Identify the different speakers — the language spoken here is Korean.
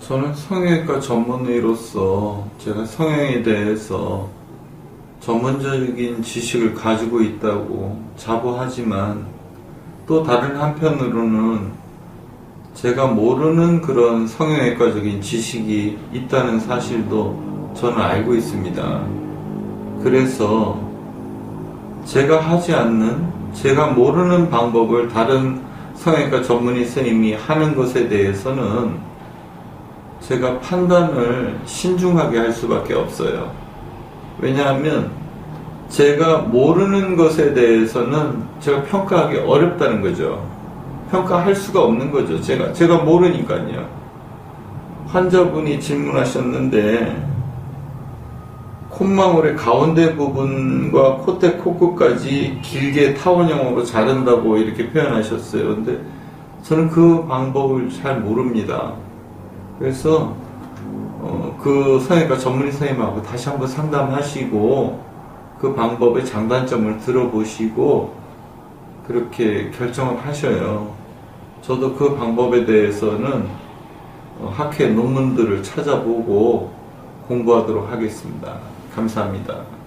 Speaker 1: 저는 성형외과 전문의로서 제가 성형에 대해서 전문적인 지식을 가지고 있다고 자부하지만 또 다른 한편으로는 제가 모르는 그런 성형외과적인 지식이 있다는 사실도 저는 알고 있습니다. 그래서 제가 하지 않는, 제가 모르는 방법을 다른 성형외과 전문의 스님이 하는 것에 대해서는 제가 판단을 신중하게 할 수밖에 없어요. 왜냐하면 제가 모르는 것에 대해서는 제가 평가하기 어렵다는 거죠. 평가할 수가 없는 거죠. 제가 제가 모르니까요. 환자분이 질문하셨는데 콧망울의 가운데 부분과 콧대 코끝까지 길게 타원형으로 자른다고 이렇게 표현하셨어요. 근데 저는 그 방법을 잘 모릅니다. 그래서 어, 그 성형외과 전문의 선생님하고 다시 한번 상담하시고 그 방법의 장단점을 들어보시고 그렇게 결정을 하셔요. 저도 그 방법에 대해서는 어, 학회 논문들을 찾아보고 공부하도록 하겠습니다. 감사합니다.